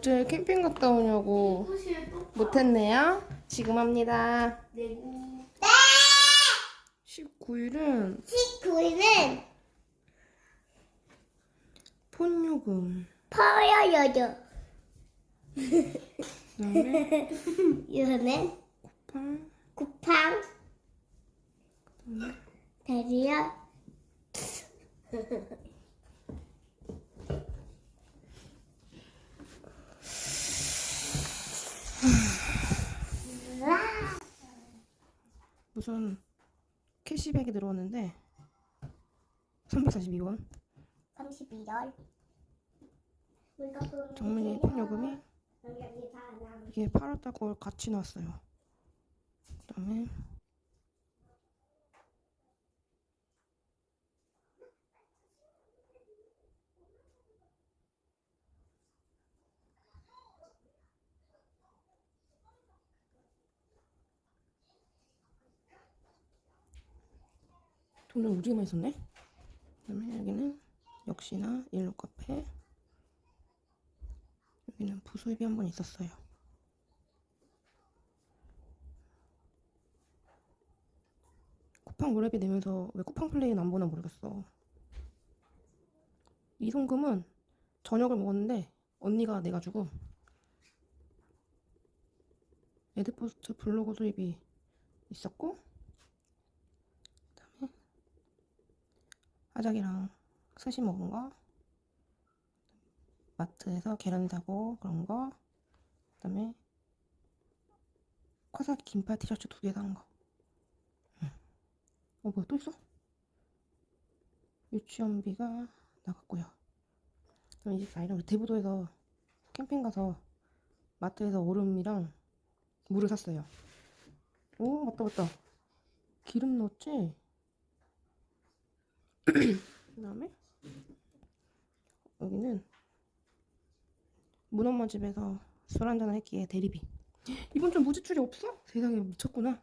어제 캠핑 갔다 오냐고 못했네요. 지금 합니다. 내구 19일은 19일은 폰 요금. 퍼여여죠. 그다음에 이거는 쿠팡. 쿠팡. 대리야. 무슨 캐시백이 들어왔는데 342원. 32열. 정민이 폰 요금이 이게 8월달 걸 같이 나왔어요. 그 다음에 오지게 많이 썼네. 그다음에 여기는 역시나 일로 카페. 여기는 부수입이 한 번 있었어요. 쿠팡 무랩이 내면서 왜 쿠팡 플레이는 안 보나 모르겠어. 이송금은 저녁을 먹었는데 언니가 내가지고 에드포스트 블로그 수입이 있었고 그다음에 화작이랑 스시 먹은 거 마트에서 계란 사고 그런 거 그다음에 화사기 긴팔 티셔츠 두 개 산 거. 응. 어 뭐야 또 있어? 유치원비가 나갔고요. 그럼 24일은 대부도에서 캠핑 가서 마트에서 얼음이랑 물을 샀어요. 오 맞다 맞다. 기름 넣었지? 그다음에 여기는 문엄마 집에서 술 한잔을 했기에 대리비. 이번 주 무지출이 없어? 세상에 미쳤구나.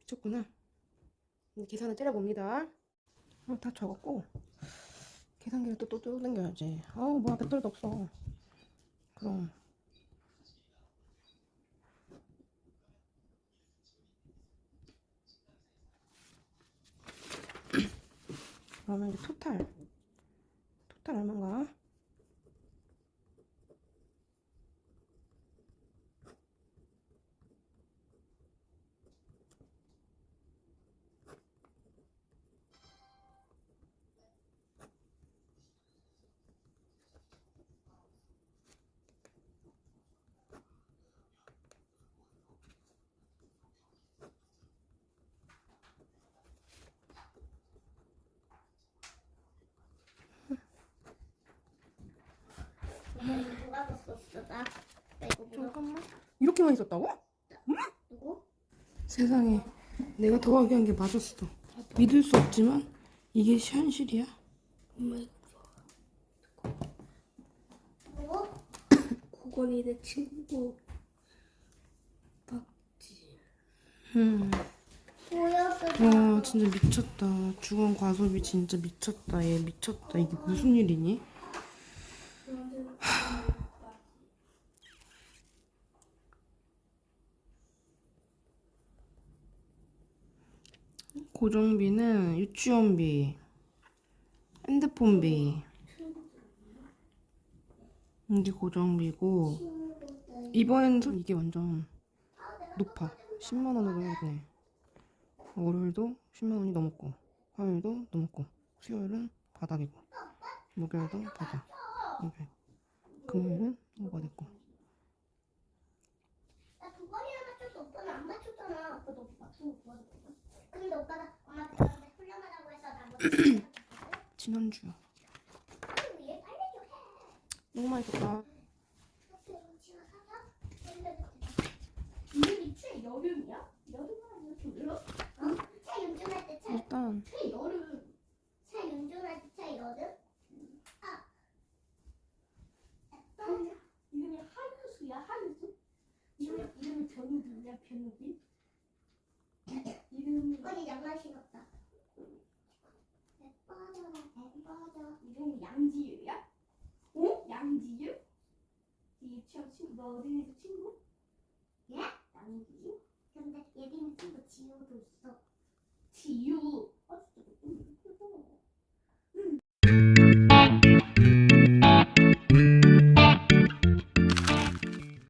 미쳤구나. 계산을 때려봅니다. 어, 다 적었고 계산기를 또또또 당겨야지. 아우 뭐야 배터리도 없어. 그럼 그러면 토탈 토탈 얼마인가? 누가 썼어 나? 나 이거 뭐야? 잠깐만. 이렇게 많이 썼다고? 누구? 세상에 내가 더하기 한 게 맞았어. 믿을 수 없지만 이게 현실이야. 누구? 고건이 내 친구 박지 음. 보여줘. 와 진짜 미쳤다. 주간 과소비 진짜 미쳤다. 얘 미쳤다. 이게 무슨 일이니? 고정비는 유치원비, 핸드폰비. 이게 고정비고 이번엔 좀 이게 완전 높아. 10만 원으로 해야 돼. 월요일도 10만 원이 넘었고 화요일도 넘었고 수요일은 바닥이고 목요일도 바닥 이게 금요일은 오가 됐고 나두 번이나 맞췄어. 오빠는 안 맞췄잖아. 아빠도 오빠 맞추고 도와줬거든. 근데 오빠가 엄마한테 나한테 훈련하라고 해서 나 못했어. 지난주 위에 빨리 좀 해. 너무 맛있었다 이름이 최 여름이야? 여름은 이렇게 울어? 차 운전할 때 차, 일단 최 여름 차 운전할 때차 여름? 이름이 하유수야 하유수? 이름, 이름이 변우빈이야 변우빈? 음. 이거는 양말 신었다. 예뻐져라, 예뻐져. 이름이 양지유야? 응? 양지유? 유치원 친구, 너 어린이집 친구? 예? 양지유? 근데 예빈이 친구 지효도 있어.